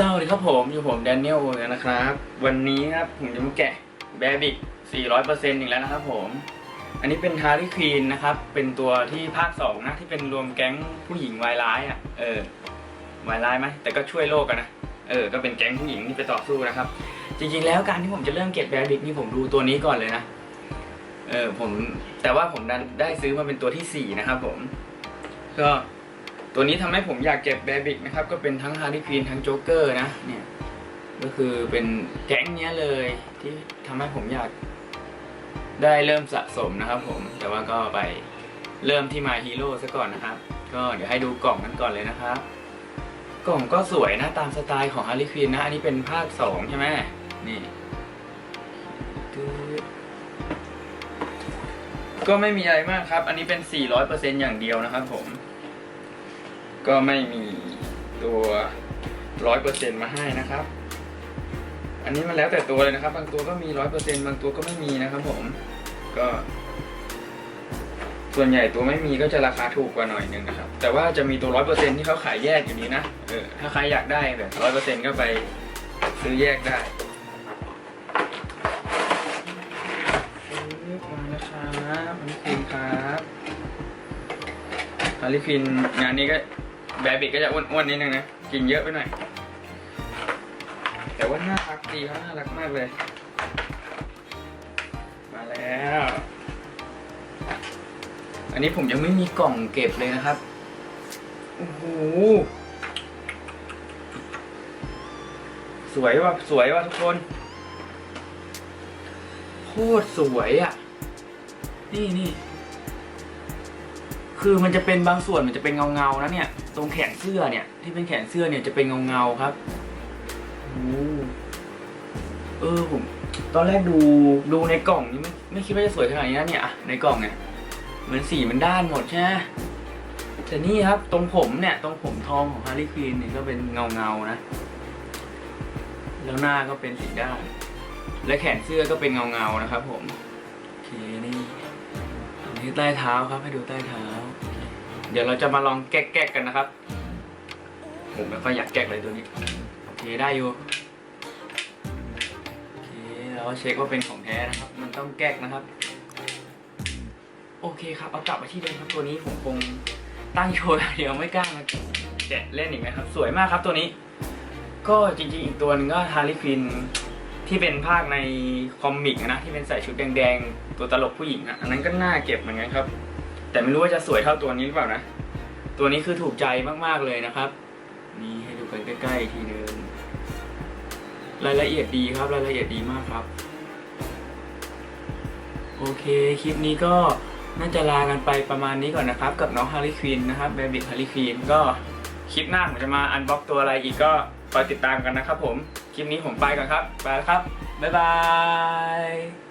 สวัสดีครับผมอยู่ผมแดเนียลนะครับ วันนี้ครับผมจะมาแกะแบบิก400%อีกแล้วนะครับผม อันนี้เป็นฮาร์ y ค u ีนนะครับ เป็นตัวที่ภาค2นะที่เป็นรวมแก๊งผู้หญิงวายร้ายอะเออวายร้ายไหมแต่ก็ช่วยโลกกันนะเออก็เป็นแก๊งผู้หญิงที่ไปต่อสู้นะครับ จริงๆแล้วการที่ผมจะเริ่มเก็บแบบิกนี่ผมดูตัวนี้ก่อนเลยนะเออผมแต่ว่าผมดันได้ซื้อมาเป็นตัวที่4นะครับผมก็ ตัวนี้ทำให้ผมอยากเก็บแบบิกนะครับ ก็เป็นทั้งฮาร์ y ค u ีนทั้งโจ๊กเกอร์นะเนี่ยก็คือเป็นแก๊งเนี้ยเลยที่ทำให้ผมอยากได้เริ่มสะสมนะครับผม แต่ว่าก็ไปเริ่มที่ My Hero ซะก่อนนะครับ ก็เดี๋ยวให้ดูกล่องกันก่อนเลยนะครับ กล่องก็สวยนะตามสไตล์ของ Harley Quinn นะ อันนี้เป็นภาค2ใช่ไหมนี่ก็ไม่มีอะไรมากครับ อันนี้เป็น 400%อย่างเดียวนะครับผม ก็ไม่มีตัว100%มาให้นะครับ อันนี้มันแล้วแต่ตัวเลยนะครับ บางตัวก็มีร้อยเปอร์เซ็นบางตัวก็ไม่มีนะครับผม ก็ ส่วนใหญ่ตัวไม่มีก็จะราคาถูกกว่าหน่อยนึงนะครับ แต่ว่าจะมีตัวร้อยเปอร์เซ็นที่เขาขายแยกอยู่นี้นะ เออ ถ้าใครอยากได้แบบร้อยเปอร์เซ็นก็ไปซื้อแยกได้ปึ๊บมาแล้วครับอันนี้คือครับอาริฟินงานนี้ก็ แบบิกก็จะอ้วนๆนิดนึงนะ กินเยอะไปหน่อย แต่ว่าน่ารักดีเขาน่ารักมากเลย มาแล้ว อันนี้ผมยังไม่มีกล่องเก็บเลยนะครับ โอ้โห สวยว่ะ สวยว่ะทุกคน โคตรสวยอะ นี่นี่ คือมันจะเป็นบางส่วนมันจะเป็นเงาเงานะเนี่ย ตรงแขนเสื้อเนี่ย ที่เป็นแขนเสื้อเนี่ยจะเป็นเงาเงาครับโอ้เออผมตอนแรกดูดูในกล่องนี่ไม่ไม่คิดว่าจะสวยขนาดนี้นะเนี่ยอะในกล่องเนี่ยเหมือนสีมันด้านหมดใช่ไหมแต่นี่ครับ ตรงผมเนี่ย ตรงผมทองของฮาร์ y ี u ีนเนี่ยก็เป็นเงาเงานะ แล้วหน้าก็เป็นสีด้าน และแขนเสื้อก็เป็นเงาเงานะครับ ผมโอเคนี่ อันนี้ใต้เท้าครับ ให้ดูใต้เท้า เดี๋ยวเราจะมาลองแก๊กๆกันนะครับ ผมไม่ค่อยอยากแก๊กเลยตัวนี้ โอเคได้อยู่ โอเคแล้วเช็คว่าเป็นของแท้นะครับ มันต้องแก๊กนะครับ โอเคครับ เอากลับมาที่เดิมครับตัวนี้ผมคงตั้งโชว์เดียวไม่กล้ามาแกะเล่นอีกนะครับ สวยมากครับตัวนี้ ก็จริงๆอีกตัวหนึ่งก็ฮาร์ลีควิน ที่เป็นภาคในคอมิกนะที่เป็นใส่ชุดแดงๆตัวตลกผู้หญิงอะอันนั้นก็น่าเก็บเหมือนกันครับ แต่ไม่รู้ว่าจะสวยเท่าตัวนี้หรือเปล่านะ ตัวนี้คือถูกใจมากๆเลยนะครับ นี่ให้ดูกันใกล้ๆอีกทีนึงรายละเอียดดีครับรายละเอียดดีมากครับ โอเคคลิปนี้ก็น่าจะลากันไปประมาณนี้ก่อนนะครับ กับน้องฮาริควินนะครับเบบิ h ฮาริควินก็คลิปหน้าผมจะมาอันบ็อกตัวอะไรอีกก็ คอยติดตามกันนะครับผม คลิปนี้ผมไปก่อนครับ ไปแล้วครับ บ๊ายบาย